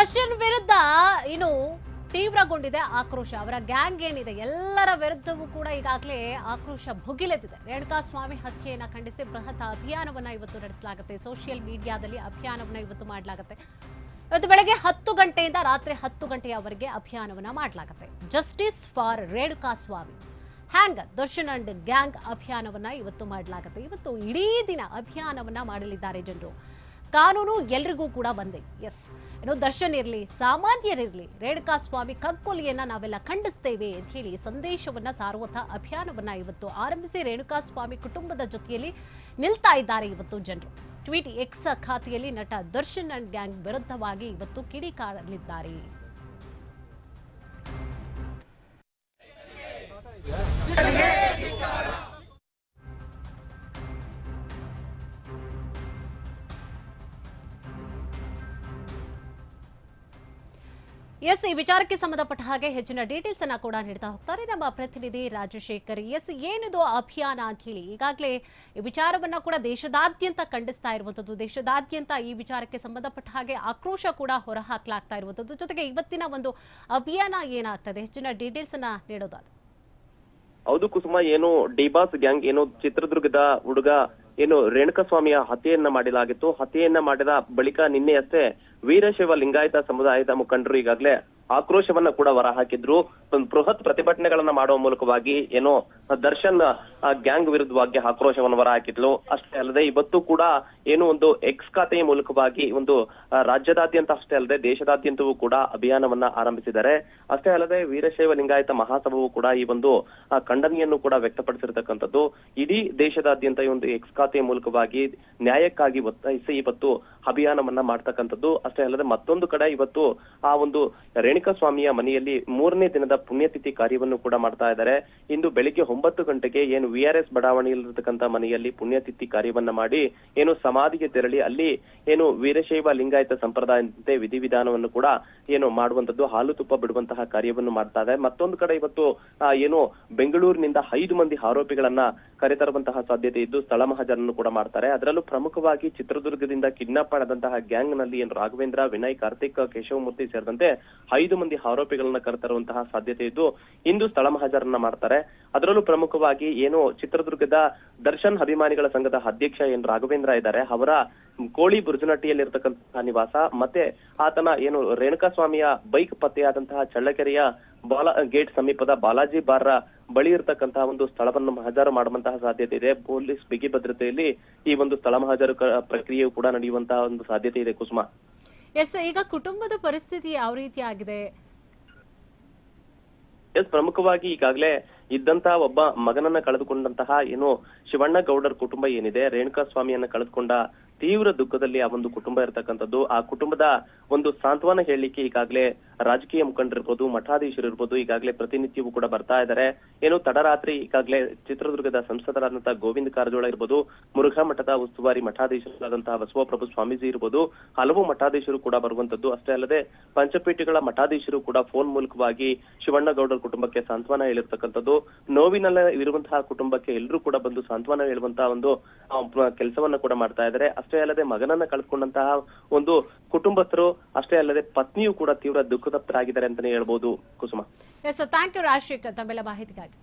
ದರ್ಶನ್ ವಿರುದ್ಧ ಇನ್ನು ತೀವ್ರಗೊಂಡಿದೆ ಆಕ್ರೋಶ. ಅವರ ಗ್ಯಾಂಗ್ ಏನಿದೆ, ಎಲ್ಲರ ವಿರುದ್ಧವೂ ಕೂಡ ಈಗಾಗಲೇ ಆಕ್ರೋಶ ಭುಗಿಲೆದಿದೆ ರೇಣುಕಾಸ್ವಾಮಿ ಹತ್ಯೆಯನ್ನು ಖಂಡಿಸಿ ಬೃಹತ್ ಅಭಿಯಾನವನ್ನ ಇವತ್ತು ನಡೆಸಲಾಗುತ್ತೆ. ಸೋಷಿಯಲ್ ಮೀಡಿಯಾದಲ್ಲಿ ಅಭಿಯಾನವನ್ನ ಇವತ್ತು ಮಾಡಲಾಗುತ್ತೆ. ಇವತ್ತು ಬೆಳಗ್ಗೆ ಹತ್ತು ಗಂಟೆಯಿಂದ ರಾತ್ರಿ ಹತ್ತು ಗಂಟೆಯವರೆಗೆ ಅಭಿಯಾನವನ್ನ ಮಾಡಲಾಗುತ್ತೆ. Justice for Renukaswamy hang Darshan and gang ಅಭಿಯಾನವನ್ನ ಇವತ್ತು ಮಾಡಲಾಗುತ್ತೆ. ಇವತ್ತು ಇಡೀ ದಿನ ಅಭಿಯಾನವನ್ನ ಮಾಡಲಿದ್ದಾರೆ ಜನರು. ಕಾನೂನು ಎಲ್ರಿಗೂ ಕೂಡ ಬಂದೆ. ಎಸ್ ಏನು ದರ್ಶನ್ ಇರಲಿ ಸಾಮಾನ್ಯರಿರಲಿ ರೇಣುಕಾ ಸ್ವಾಮಿ ಕಗ್ಗೊಲಿಯನ್ನ ನಾವೆಲ್ಲ ಖಂಡಿಸ್ತೇವೆ ಅಂತ ಹೇಳಿ ಸಂದೇಶವನ್ನ, ಸಾರುವಂಥ ಅಭಿಯಾನವನ್ನ ಇವತ್ತು ಆರಂಭಿಸಿ ರೇಣುಕಾ ಸ್ವಾಮಿ ಕುಟುಂಬದ ಜೊತೆಯಲ್ಲಿ ನಿಲ್ತಾ ಇದ್ದಾರೆ ಇವತ್ತು ಜನರು. ಟ್ವೀಟ್ ಎಕ್ಸ್ ಖಾತೆಯಲ್ಲಿ ನಟ ದರ್ಶನ್ ಅಂಡ್ ಗ್ಯಾಂಗ್ ವಿರುದ್ಧವಾಗಿ ಇವತ್ತು ಕಿಡಿಕಾರಲಿದ್ದಾರೆ ಎಸ್, ಈ ವಿಚಾರಕ್ಕೆ ಸಂಬಂಧಪಟ್ಟ ಹಾಗೆ ಹೆಚ್ಚಿನ ಡೀಟೇಲ್ಸ್ ಅನ್ನ ಕೂಡ ನೀಡ್ತಾ ಹೋಗ್ತಾರೆ. ನಮ್ಮ ಪ್ರತಿನಿಧಿ ರಾಜಶೇಖರ್, ಎಸ್, ಏನಿದು ಅಭಿಯಾನ ಅಂತ ಹೇಳಿ. ಈಗಾಗಲೇ ಈ ವಿಚಾರವನ್ನ ಕೂಡ ದೇಶದಾದ್ಯಂತ ಖಂಡಿಸ್ತಾ ಇರುವಂತದ್ದು ದೇಶದಾದ್ಯಂತ ಈ ವಿಚಾರಕ್ಕೆ ಸಂಬಂಧಪಟ್ಟ ಹಾಗೆ ಆಕ್ರೋಶ ಕೂಡ ಹೊರಹಾಕಲಾಗ್ತಾ ಇರುವಂತದ್ದು ಜೊತೆಗೆ ಇವತ್ತಿನ ಒಂದು ಅಭಿಯಾನ ಏನಾಗ್ತದೆ? ಹೆಚ್ಚಿನ ಡೀಟೇಲ್ಸ್ ಅನ್ನ ನೀಡೋದಾದ್ರೆ. ಹೌದು ಕುಸುಮ, ಏನು ಡಿಬಾಸ್ ಗ್ಯಾಂಗ್, ಏನು ಚಿತ್ರದುರ್ಗದ ಹುಡುಗ ಏನು ರೇಣುಕಸ್ವಾಮಿಯ ಹತ್ಯೆಯನ್ನ ಮಾಡಲಾಗಿತ್ತು. ಹತ್ಯೆಯನ್ನ ಮಾಡಿದ ಬಳಿಕ ನಿನ್ನೆಯಷ್ಟೇ ವೀರಶೈವ ಲಿಂಗಾಯತ ಸಮುದಾಯದ ಮುಖಂಡರು ಈಗಾಗಲೇ ಆಕ್ರೋಶವನ್ನ ಕೂಡ ಹೊರಹಾಕಿದ್ರು. ಬೃಹತ್ ಪ್ರತಿಭಟನೆಗಳನ್ನ ಮಾಡುವ ಮೂಲಕವಾಗಿ ಏನೋ ದರ್ಶನ್ ಗ್ಯಾಂಗ್ ವಿರುದ್ಧವಾಗಿ ಆಕ್ರೋಶವನ್ನು ಹೊರಹಾಕಿದ್ಲು. ಅಷ್ಟೇ ಅಲ್ಲದೆ ಇವತ್ತು ಕೂಡ ಏನು ಒಂದು ಎಕ್ಸ್ ಖಾತೆಯ ಮೂಲಕವಾಗಿ ಒಂದು ರಾಜ್ಯದಾದ್ಯಂತ ಅಷ್ಟೇ ಅಲ್ಲದೆ ದೇಶದಾದ್ಯಂತವೂ ಕೂಡ ಅಭಿಯಾನವನ್ನ ಆರಂಭಿಸಿದ್ದಾರೆ. ಅಷ್ಟೇ ಅಲ್ಲದೆ ವೀರಶೈವ ಲಿಂಗಾಯತ ಮಹಾಸಭವೂ ಕೂಡ ಈ ಒಂದು ಖಂಡನೆಯನ್ನು ಕೂಡ ವ್ಯಕ್ತಪಡಿಸಿರ್ತಕ್ಕಂಥದ್ದು. ಇಡೀ ದೇಶದಾದ್ಯಂತ ಈ ಒಂದು ಎಕ್ಸ್ ಖಾತೆಯ ಮೂಲಕವಾಗಿ ನ್ಯಾಯಕ್ಕಾಗಿ ಒತ್ತಾಯಿಸಿ ಇವತ್ತು ಅಭಿಯಾನವನ್ನ ಮಾಡ್ತಕ್ಕಂಥದ್ದು. ಅಷ್ಟೇ ಅಲ್ಲದೆ ಮತ್ತೊಂದು ಕಡೆ ಇವತ್ತು ಆ ಒಂದು ರೇಣುಕಾ ಸ್ವಾಮಿಯ ಮನೆಯಲ್ಲಿ ಮೂರನೇ ದಿನದ ಪುಣ್ಯತಿಥಿ ಕಾರ್ಯವನ್ನು ಕೂಡ ಮಾಡ್ತಾ ಇದ್ದಾರೆ. ಇಂದು ಬೆಳಿಗ್ಗೆ ಒಂಬತ್ತು ಗಂಟೆಗೆ ಏನು ವಿ ಆರ್ ಎಸ್ ಬಡಾವಣೆಯಲ್ಲಿರತಕ್ಕಂತ ಮನೆಯಲ್ಲಿ ಪುಣ್ಯತಿಥಿ ಕಾರ್ಯವನ್ನ ಮಾಡಿ, ಏನು ಸಮಾಧಿಗೆ ತೆರಳಿ, ಅಲ್ಲಿ ಏನು ವೀರಶೈವ ಲಿಂಗಾಯತ ಸಂಪ್ರದಾಯದಂತೆ ವಿಧಿವಿಧಾನವನ್ನು ಕೂಡ ಏನು ಮಾಡುವಂತದ್ದು ಹಾಲು ತುಪ್ಪ ಬಿಡುವಂತಹ ಕಾರ್ಯವನ್ನು ಮಾಡ್ತಾ ಇದೆ ಮತ್ತೊಂದು ಕಡೆ ಇವತ್ತು ಏನು ಬೆಂಗಳೂರಿನಿಂದ ಐದು ಮಂದಿ ಆರೋಪಿಗಳನ್ನ ಕರೆತರುವಂತಹ ಸಾಧ್ಯತೆ ಇದ್ದು, ಸ್ಥಳ ಮಹಾಜರನ್ನು ಕೂಡ ಮಾಡ್ತಾರೆ. ಅದರಲ್ಲೂ ಪ್ರಮುಖವಾಗಿ ಚಿತ್ರದುರ್ಗದಿಂದ ಕಿಡ್ನಾಪ್ ಆದಂತಹ ಗ್ಯಾಂಗ್ನಲ್ಲಿ ಏನು ರಾಘವೇಂದ್ರ, ವಿನಯ್, ಕಾರ್ತಿಕ್, ಕೇಶವಮೂರ್ತಿ ಸೇರಿದಂತೆ ಐದು ಮಂದಿ ಆರೋಪಿಗಳನ್ನ ಕರೆತರುವಂತಹ ಸಾಧ್ಯತೆ ಇದ್ದು, ಇಂದು ಸ್ಥಳ ಮಹಾಜರನ್ನ ಮಾಡ್ತಾರೆ. ಅದರಲ್ಲೂ ಪ್ರಮುಖವಾಗಿ ಏನು ಚಿತ್ರದುರ್ಗದ ದರ್ಶನ್ ಅಭಿಮಾನಿಗಳ ಸಂಘದ ಅಧ್ಯಕ್ಷ ಏನ್ ರಾಘವೇಂದ್ರ ಇದ್ದಾರೆ. ಅವರ ಕೋಳಿ ಬುರ್ಜನಟ್ಟಿಯಲ್ಲಿ ಇರತಕ್ಕಂತಹ ನಿವಾಸ ಮತ್ತೆ ಆತನ ಏನು ರೇಣುಕಾ ಸ್ವಾಮಿಯ ಬೈಕ್ ಪತ್ತೆಯಾದಂತಹ ಚಳ್ಳಕೆರೆಯ ಬಾಲ ಗೇಟ್ ಸಮೀಪದ ಬಾಲಾಜಿ ಬಾರ್ರ ಬಳಿ ಇರತಕ್ಕಂತಹ ಒಂದು ಸ್ಥಳವನ್ನು ಮಹಜಾರು ಮಾಡುವಂತಹ ಸಾಧ್ಯತೆ ಇದೆ. ಪೊಲೀಸ್ ಬಿಗಿ ಭದ್ರತೆಯಲ್ಲಿ ಈ ಒಂದು ಸ್ಥಳ ಮಹಜಾರು ಪ್ರಕ್ರಿಯೆಯು ಕೂಡ ನಡೆಯುವಂತಹ ಒಂದು ಸಾಧ್ಯತೆ ಇದೆ ಕುಸುಮ. ಎಸ್ ಈಗ ಕುಟುಂಬದ ಪರಿಸ್ಥಿತಿ ಯಾವ ರೀತಿ ಆಗಿದೆ ಎಸ್ ಪ್ರಮುಖವಾಗಿ ಈಗಾಗಲೇ ಇದ್ದಂತಹ ಒಬ್ಬ ಮಗನನ್ನ ಕಳೆದುಕೊಂಡಂತಹ ಏನು ಶಿವಣ್ಣ ಗೌಡರ್ ಕುಟುಂಬ ಏನಿದೆ ರೇಣುಕಾ ಸ್ವಾಮಿಯನ್ನ ಕಳೆದುಕೊಂಡ ತೀವ್ರ ದುಃಖದಲ್ಲಿ ಆ ಒಂದು ಕುಟುಂಬ ಇರತಕ್ಕಂಥದ್ದು. ಆ ಕುಟುಂಬದ ಒಂದು ಸಾಂತ್ವನ ಹೇಳಲಿಕ್ಕೆ ಈಗಾಗಲೇ ರಾಜಕೀಯ ಮುಖಂಡರಿರ್ಬೋದು ಮಠಾಧೀಶರು ಇರ್ಬೋದು, ಈಗಾಗಲೇ ಪ್ರತಿನಿತ್ಯವೂ ಕೂಡ ಬರ್ತಾ ಇದ್ದಾರೆ. ಏನು ತಡರಾತ್ರಿ ಈಗಾಗಲೇ ಚಿತ್ರದುರ್ಗದ ಸಂಸದರಾದಂತಹ ಗೋವಿಂದ ಕಾರಜೋಳ ಇರ್ಬೋದು, ಮುರುಘಾ ಮಠದ ಉಸ್ತುವಾರಿ ಮಠಾಧೀಶರಾದಂತಹ ಬಸವಪ್ರಭು ಸ್ವಾಮೀಜಿ ಇರ್ಬೋದು, ಹಲವು ಮಠಾಧೀಶರು ಕೂಡ ಬರುವಂತದ್ದು ಅಷ್ಟೇ ಅಲ್ಲದೆ ಪಂಚಪೀಠಗಳ ಮಠಾಧೀಶರು ಕೂಡ ಫೋನ್ ಮೂಲಕವಾಗಿ ಶಿವಣ್ಣಗೌಡರ ಕುಟುಂಬಕ್ಕೆ ಸಾಂತ್ವನ ಹೇಳಿರ್ತಕ್ಕಂಥದ್ದು. ನೋವಿನಲ್ಲ ಇರುವಂತಹ ಕುಟುಂಬಕ್ಕೆ ಎಲ್ಲರೂ ಕೂಡ ಬಂದು ಸಾಂತ್ವನ ಹೇಳುವಂತಹ ಒಂದು ಕೆಲಸವನ್ನ ಕೂಡ ಮಾಡ್ತಾ ಇದ್ದಾರೆ. ಅಷ್ಟೇ ಅಲ್ಲದೆ ಮಗನನ್ನ ಕಳ್ಕೊಂಡಂತಹ ಒಂದು ಕುಟುಂಬಸ್ಥರು, ಅಷ್ಟೇ ಅಲ್ಲದೆ ಪತ್ನಿಯು ಕೂಡ ತೀವ್ರ ದುಃಖತಪ್ತರಾಗಿದ್ದಾರೆ ಅಂತಾನೆ ಹೇಳ್ಬೋದು Kusuma. Yes thank you Rajashekar, ತಮ್ಮೆಲ್ಲ ಮಾಹಿತಿಗಾಗಿ.